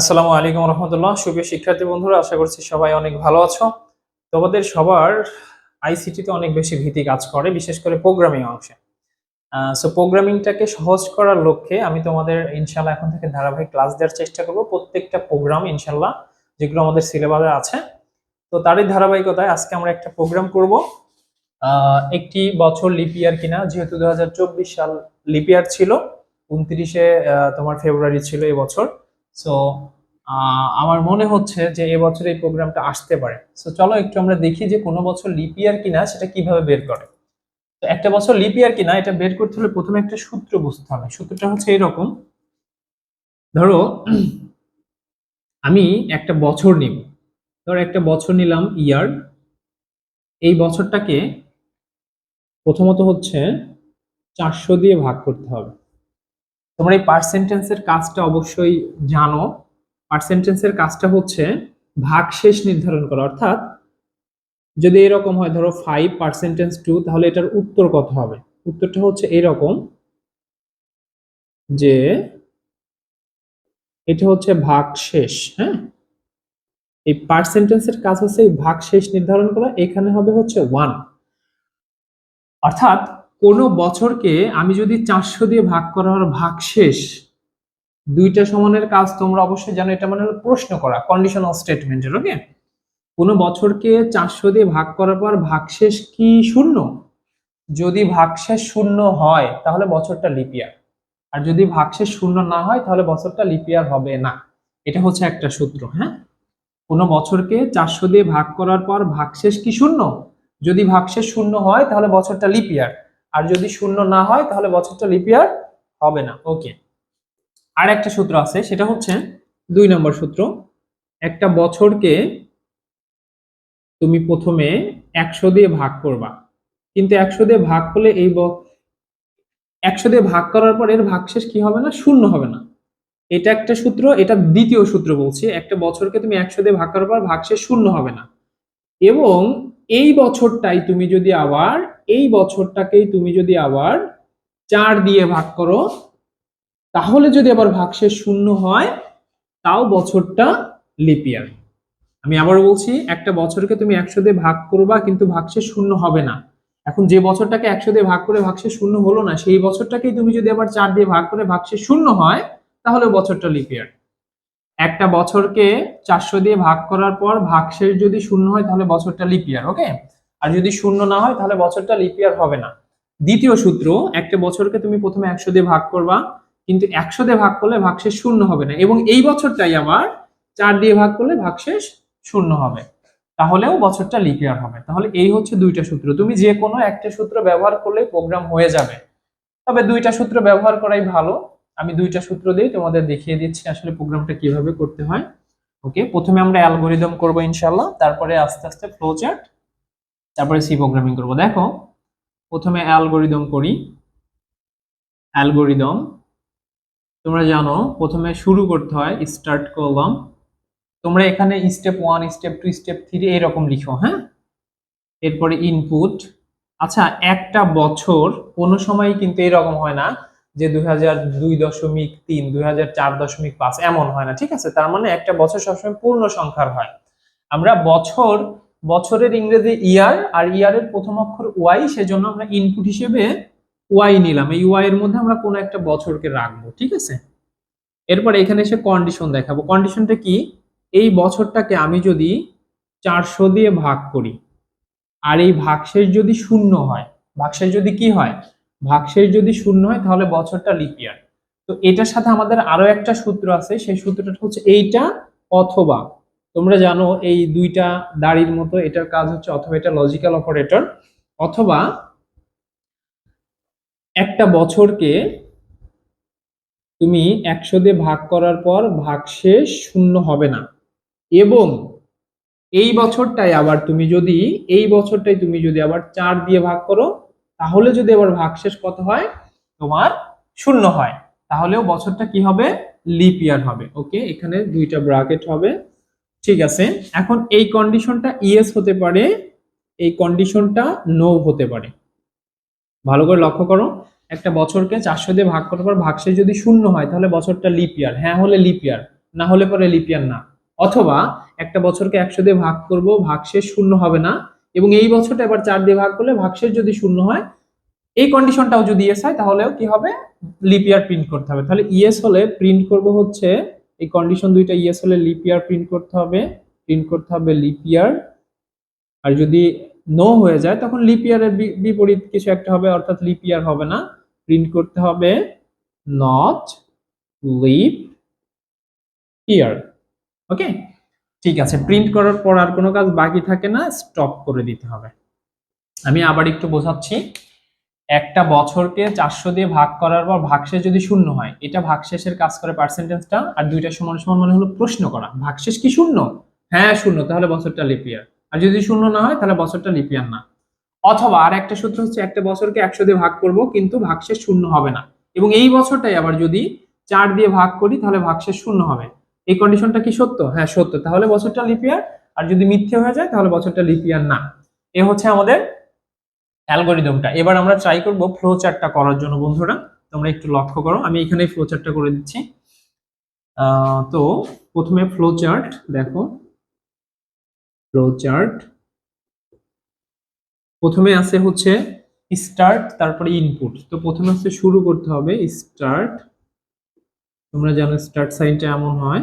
আসসালামু আলাইকুম রহমতুল্লাহ। সুপ্রিয় শিক্ষার্থী বন্ধুরা, আশা করছি সবাই অনেক ভালো আছো। তোমাদের সবার আইসিটিতে অনেক বেশি ভীতি কাজ করে, বিশেষ করে প্রোগ্রামিং অংশে। সো প্রোগ্রামিংটাকে সহজ করার লক্ষ্যে আমি তোমাদের ইনশাল্লাহ এখন থেকে ধারাবাহিক ক্লাস দেওয়ার চেষ্টা করব। প্রত্যেকটা প্রোগ্রাম ইনশাল্লাহ যেগুলো আমাদের সিলেবাসে আছে। তো তারই ধারাবাহিকতায় আজকে আমরা একটা প্রোগ্রাম করব। একটি বছর লিপিয়ার কিনা, যেহেতু দু হাজার চব্বিশ সাল লিপিয়ার ছিল, উনত্রিশে তোমার ফেব্রুয়ারি ছিল এই বছর। সো আমার মনে হচ্ছে যে এবছর এই প্রোগ্রামটা আসতে পারে। সো চলো একটু আমরা দেখি যে কোনো বছর লিপ ইয়ার কিনা সেটা কীভাবে বের করে। তো একটা বছর লিপ ইয়ার কিনা এটা বের করতে হলে প্রথমে একটা সূত্র বুঝতে হবে। সূত্রটা হচ্ছে এরকম। ধরো, আমি একটা বছর নিব। ধরো একটা বছর নিলাম ইয়ার এই বছরটাকে প্রথমত হচ্ছে চারশো দিয়ে ভাগ করতে হবে। তোমরা এই পার্সেন্টেন্সের কাজটা অবশ্যই জানো। পার্সেন্টেন্সের কাজটা হচ্ছে ভাগশেষ নির্ধারণ করা। অর্থাৎ যদি এরকম হয়, ধরো ফাইভ পার্সেন্টেন্স টু তাহলে এটার উত্তর কত হবে? উত্তরটা হচ্ছে এরকম যে এটা হচ্ছে ভাগ শেষ হ্যাঁ? এই পার্সেন্টেন্সের কাজ হচ্ছে এই ভাগ শেষ নির্ধারণ করা, এখানে হবে হচ্ছে ওয়ান অর্থাৎ কোনো বছরকে আমি যদি চারশো দিয়ে ভাগ করার ভাগশেষ দুইটা সমানের কাজ তোমরা অবশ্যই জানো, এটা মানে হলো প্রশ্ন করা কন্ডিশনাল স্টেটমেন্টের ওকে কোনো বছরকে চারশো দিয়ে ভাগ করার পর ভাগশেষ কি শূন্য? যদি ভাগশেষ শূন্য হয়, তাহলে বছরটা লিপিয়ার আর যদি ভাগশেষ শূন্য না হয়, তাহলে বছরটা লিপিয়ার হবে না। এটা হচ্ছে একটা সূত্র হ্যাঁ? কোনো বছরকে চারশো দিয়ে ভাগ করার পর ভাগশেষ কি শূন্য? যদি ভাগশেষ শূন্য হয়, তাহলে বছরটা লিপিয়ার আর যদি শূন্য না হয়, তাহলে বছরটা লিপিয়ার হবে না ওকে আর একটা সূত্র আছে, সেটা হচ্ছে দুই নম্বর সূত্র। একটা বছরকে তুমি প্রথমে একশো দিয়ে ভাগ করবা। কিন্তু একশো দিয়ে ভাগ করলে এই একশো দিয়ে ভাগ করার পর এর ভাগশেষ কি হবে না? শূন্য হবে না। এটা একটা সূত্র, এটা দ্বিতীয় সূত্র বলছি। একটা বছরকে তুমি একশো দিয়ে ভাগ করার পর ভাগশেষ শূন্য হবে না। এবং এই বছরটাই তুমি যদি আবার, এই বছরটাকেই তুমি যদি আবার চার দিয়ে ভাগ করো তাহলে যদি আবার ভাগশেষ শূন্য হয়, তাও বছরটা লিপিয়ার আমি আবার বলছি, একটা বছরকে তুমি একশো দিয়ে ভাগ করবা, কিন্তু ভাগশেষ শূন্য হবে না। এখন যে বছরটাকে একশো দিয়ে ভাগ করে ভাগশেষ শূন্য হলো না, সেই বছরটাকেই তুমি যদি আবার চার দিয়ে ভাগ করে ভাগশেষ শূন্য হয়, তাহলে বছরটা লিপিয়ার একটা বছরকে চারশো দিয়ে ভাগ করার পর ভাগশেষ যদি শূন্য হয়, তাহলে বছরটা লিপিয়ার ওকে আর যদি শূন্য না হয়, তাহলে বছরটা লিপিয়ার হবে না। দ্বিতীয় সূত্র, একটা বছরকে তুমি প্রথমে একশো দিয়ে ভাগ করবা কিন্তু একশো দিয়ে ভাগ করলে ভাগশেষ শূন্য হবে না। এবং এই বছরটাই আমার চার দিয়ে ভাগ করলে ভাগশেষ শূন্য হবে। তাহলেও বছরটা লিপিয়ার হবে। তাহলে এই হচ্ছে দুইটা সূত্র। তুমি যে কোনো একটা সূত্র ব্যবহার করলে প্রোগ্রাম হয়ে যাবে। তবে দুইটা সূত্র ব্যবহার করাই ভালো। আমি দুইটা সূত্র দিয়ে তোমাদের দেখিয়ে দিচ্ছি আসলে প্রোগ্রামটা কীভাবে করতে হয়। ওকে প্রথমে আমরা অ্যালগোরিদম করব ইনশাল্লাহ তারপরে আস্তে আস্তে ফ্লো চার্ট তারপরে সি প্রোগ্রামিং করব। দেখো, প্রথমে অ্যালগোরিদম করি। অ্যালগোরিদম তোমরা জানো, প্রথমে শুরু করতে হয় স্টার্ট করলাম। তোমরা এখানে step one step two step three এরকম লিখো হ্যাঁ? এরপরে ইনপুট আচ্ছা একটা বছর কোনো সময় কিন্তু এরকম হয় না যে দুই হাজার দুই দশমিক তিন, দুই হাজার চার দশমিক পাঁচ, এমন হয় না, ঠিক আছে? তার মানে একটা বছর সবসময় পূর্ণ সংখ্যার হয়। আমরা বছর, বছরের ইংরেজি ইয়ার আর ইয়ারের প্রথম অক্ষর ওয়াই সেজন্য আমরা ইনপুট হিসেবে ওয়াই নিলাম। এই ওয়াই এর মধ্যে আমরা কোনো একটা বছরকে রাখব, ঠিক আছে? এরপর এখানে এসে কন্ডিশন দেখাবো। কন্ডিশনটা কি? এই বছরটাকে আমি যদি চারশো দিয়ে ভাগ করি, আর এই ভাগশেষ যদি শূন্য হয়, ভাগশেষ যদি কি হয়? ভাগশেষ যদি শূন্য হয়, তাহলে বছরটা লিপিয়ার তো এটার সাথে আমাদের আরও একটা সূত্র আছে, সেই সূত্রটা হচ্ছে এইটা অথবা, তোমরা জানো এই দুইটা দাড়ির মতো এটার কাজ হচ্ছে অথবা এটা লজিক্যাল অপারেটর অথবা একটা বছরকে তুমি একশো দিয়ে ভাগ করার পর ভাগশেষ শূন্য হবে না। এবং এই বছরটাই আবার তুমি যদি, এই বছরটাই তুমি যদি আবার চার দিয়ে ভাগ করো, তাহলে যদি আবার ভাগশেষ কত হয়? তোমার শূন্য হয়। তাহলেও বছরটা কি হবে? লিপ ইয়ার হবে। ওকে, এখানে দুইটা ব্রাকেট হবে। ঠিক আছে, এখন এই কন্ডিশনটা ইয়েস হতে পারে, এই কন্ডিশনটা নো হতে পারে। ভালো করে লক্ষ্য করো, একটা বছরকে চারশো দিয়ে ভাগ করার পর ভাগশেষ যদি শূন্য হয়, তাহলে বছরটা লিপ ইয়ার হ্যাঁ হলে লিপ ইয়ার না হলে পরে লিপিয়ার না। অথবা একটা বছরকে একশো দিয়ে ভাগ করব, ভাগশেষ শূন্য হবে না, এবং এই বছরটা এবার চার দিয়ে ভাগ করলে ভাগশেষ যদি শূন্য হয়, এই কন্ডিশনটাও যদি ইয়েস হয়, তাহলেও কি হবে? লিপিয়ার প্রিন্ট করতে হবে। তাহলে ইয়েস হলে প্রিন্ট করব হচ্ছে, এই কন্ডিশন দুইটা ইয়েস হলে লিপিয়ার প্রিন্ট করতে হবে প্রিন্ট করতে হবে লিপিয়ার আর যদি নো হয়ে যায়, তখন লিপিয়ারের বিপরীত কিছু একটা হবে, অর্থাৎ লিপিয়ার হবে না। প্রিন্ট করতে হবে নট লিপ ইয়ার ওকে ঠিক আছে প্রিন্ট করার পর আর কোনো কাজ বাকি থাকে না স্টপ করে দিতে হবে। আমি আবার একটু বোঝাচ্ছি। একটা বছরকে চারশো দিয়ে ভাগ করার পর ভাগশেষ যদি শূন্য হয়, এটা ভাগশেষের কাজ করে পার্সেন্টেজটা আর দুইটা সমান সমান মানে হলো প্রশ্ন করা। ভাগশেষ কি শূন্য? হ্যাঁ শূন্য, তাহলে বছরটা লিপিয়ার আর যদি শূন্য না হয়, তাহলে বছরটা লিপিয়ার না। অথবা আর একটা সূত্র হচ্ছে, একটা বছরকে একশো দিয়ে ভাগ করব, কিন্তু ভাগশেষ শূন্য হবে না। এবং এই বছরটাই আবার যদি চার দিয়ে ভাগ করি, তাহলে ভাগশেষ শূন্য হবে। এই কন্ডিশনটা কি সত্য? হ্যাঁ সত্য। তাহলে বছরটা লিপিয়ার আর যদি মিথ্যে হয়ে যায়, তাহলে বছরটা লিপিয়ার না। এ হচ্ছে আমাদের অ্যালগোরিদমটা। এবার আমরা ট্রাই করব ফ্লো চার্টটা করার জন্য, বন্ধুরা। তোমরা একটু লক্ষ্য করো। আমি এখানে ফ্লো চার্টটা করে দিচ্ছি। তো প্রথমে ফ্লো চার্ট দেখো। ফ্লো চার্ট প্রথমে আছে হচ্ছে স্টার্ট তারপরে ইনপুট তো প্রথমে হচ্ছে শুরু করতে হবে স্টার্ট তোমরা জানো স্টার্ট সাইনটা এমন হয়।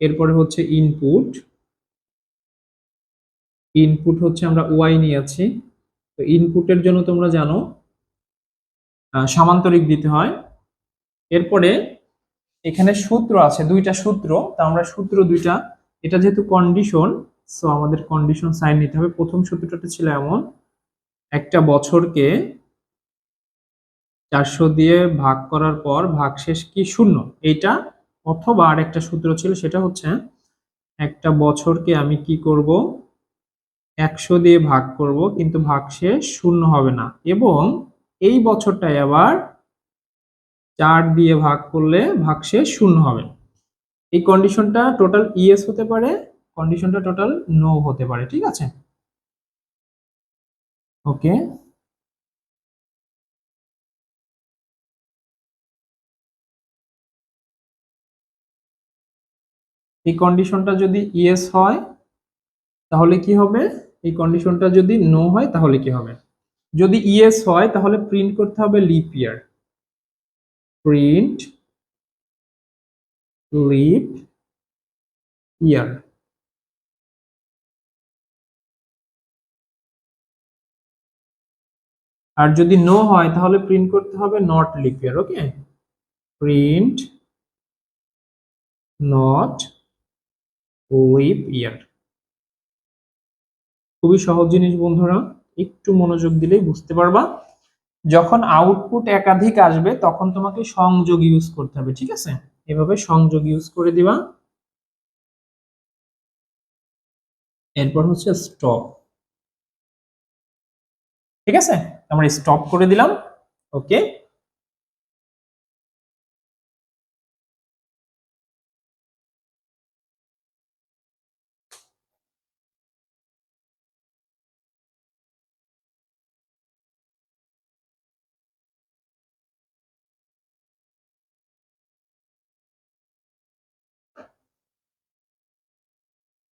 এরপরে হচ্ছে ইনপুট ইনপুট হচ্ছে আমরা ওয়াই নিয়েছি তো ইনপুটের জন্য তোমরা জানো সামান্তরিক দিতে হয়। এরপরে এখানে সূত্র আছে, দুইটা সূত্র। তা আমরা সূত্র দুইটা, এটা যেহেতু কন্ডিশন সো আমাদের কন্ডিশন সাইন নিতে হবে। প্রথম সূত্রটা ছিল এমন, একটা বছরকে চারশো দিয়ে ভাগ করার পর ভাগশেষ কি শূন্য? এইটা অথবা আর একটা সূত্র ছিল, সেটা হচ্ছে একটা বছরকে আমি কি করব? একশো দিয়ে ভাগ করব, কিন্তু ভাগশেষ শূন্য হবে না। এবং এই বছরটায় আবার চার দিয়ে ভাগ করলে ভাগশেষ শূন্য হবে। এই কন্ডিশনটা টোটাল ইএস হতে পারে। কন্ডিশনটা টোটাল নো হতে পারে, ঠিক আছে? ওকে এই কন্ডিশনটা যদি ইয়েস হয়, তাহলে কি হবে? এই কন্ডিশনটা যদি নো হয়, তাহলে কি হবে? যদি ইয়েস হয়, তাহলে প্রিন্ট করতে হবে leap year print leap year আর যদি নো হয়, তাহলে প্রিন্ট করতে হবে not year okay print not leap year খুবই সহজ জিনিস বন্ধুরা, একটু মনোযোগ দিলেই বুঝতে পারবা। যখন আউটপুট একাধিক আসবে, তখন তোমাকে সংযোগ ইউজ করতে হবে, ঠিক আছে? এভাবে সংযোগ ইউজ করে দিবা। এরপর হচ্ছে স্টপ ঠিক আছে? আমরা স্টপ করে দিলাম ওকে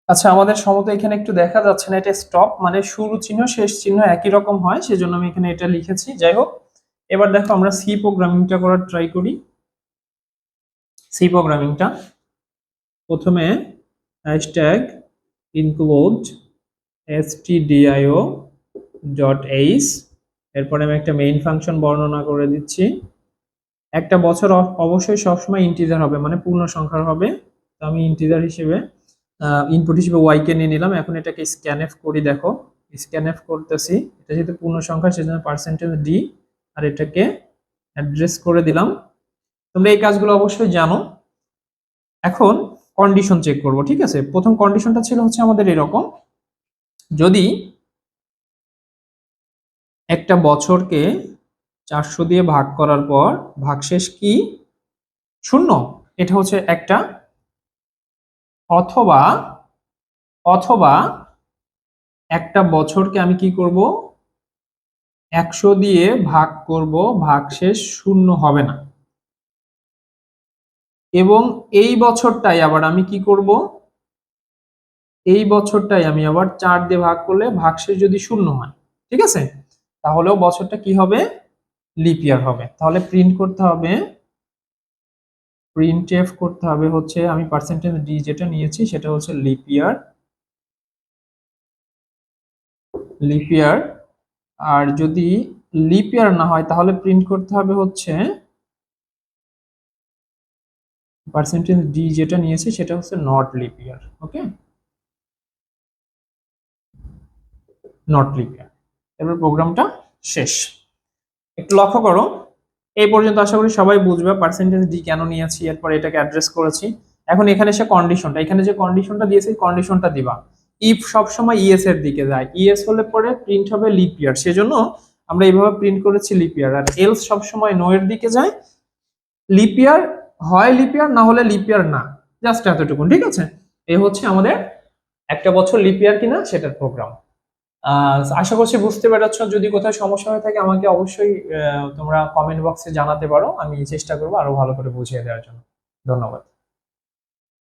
আচ্ছা আমাদের সমত এখানে একটু দেখা যাচ্ছে না, এটা স্টপ মানে শুরু চিহ্ন, শেষ চিহ্ন একই রকম হয়, সেজন্য আমি এখানে এটা লিখেছি। যাই হোক, এবার দেখো আমরা সি প্রোগ্রামিংটা করার ট্রাই করি। সি প্রোগ্রামিংটা প্রথমে hashtag include stdio dot H এরপরে আমি একটা মেইন ফাংশন বর্ণনা করে দিচ্ছি। একটা বছর অবশ্যই সবসময় ইন্টিজার হবে মানে পূর্ণ সংখ্যার হবে, তো আমি ইন্টিজার হিসেবে ইনপুট হিসেবে ওয়াই কে নিয়ে নিলাম। এখন এটাকে স্ক্যানএফ করি, দেখো। স্ক্যানএফ করতেছি। এটা যেহেতু পূর্ণ সংখ্যা সেজন্য পার্সেন্টেজ ডি আর এটাকে অ্যাড্রেস করে দিলাম। তোমরা এই কাজগুলো অবশ্যই জানো। এখন কন্ডিশন চেক করব, ঠিক আছে? প্রথম কন্ডিশনটা ছিল হচ্ছে আমাদের এরকম। যদি একটা বছরকে চারশো দিয়ে ভাগ করার পর ভাগশেষ কি? শূন্য। এটা হচ্ছে একটা অথবা অথবা একটা বছরকে আমি কি করব? একশো দিয়ে ভাগ করব ভাগশেষ শূন্য হবে না। এবং এই বছরটাই আবার আমি কি করব? এই বছরটাই আমি আবার চার দিয়ে ভাগ করলে ভাগশেষ যদি শূন্য হয়, ঠিক আছে? তাহলেও বছরটা কি হবে? লিপিয়ার হবে। তাহলে প্রিন্ট করতে হবে এফ করতে হবে হচ্ছে, আমি পার্সেন্টেজ ডি যেটা নিয়েছি সেটা হচ্ছে লিপ ইয়ার লিপ ইয়ার আর যদি লিপ ইয়ার না হয় তাহলে প্রিন্ট করতে হবে হচ্ছে পার্সেন্টেজ ডি যেটা নিয়েছি সেটা হচ্ছে not leap year okay not leap year এবার প্রোগ্রামটা শেষ। একটু লক্ষ্য করো এই পর্যন্ত আশা করি সবাই বুঝবে পার্সেন্টেজ ডি কেন নিয়েছি, এরপর এটাকে অ্যাড্রেস করেছি। এখন এখানে সে কন্ডিশনটা এখানে যে কন্ডিশনটা দিয়েছি কন্ডিশনটা দিবা। ইফ সবসময় ইএস এর দিকে যায় ইএস হলে পরে প্রিন্ট হবে লিপ ইয়ার সেজন্য আমরা এইভাবে প্রিন্ট করেছি লিপ ইয়ার আর এলস সবসময় নো এর দিকে যায় লিপ ইয়ার হয় লিপ ইয়ার না হলে লিপ ইয়ার না। জাস্ট এতটুকু ঠিক আছে? এই হচ্ছে আমাদের একটা বছর লিপ ইয়ার কিনা, সেটার প্রোগ্রাম আশা করছি বুঝতে পেরেছ। যদি কোথাও সমস্যা হয়ে থাকে, আমাকে অবশ্যই তোমরা কমেন্ট বক্সে জানাতে পারো। আমি চেষ্টা করব আরও ভালো করে বুঝিয়ে দেওয়ার জন্য। ধন্যবাদ।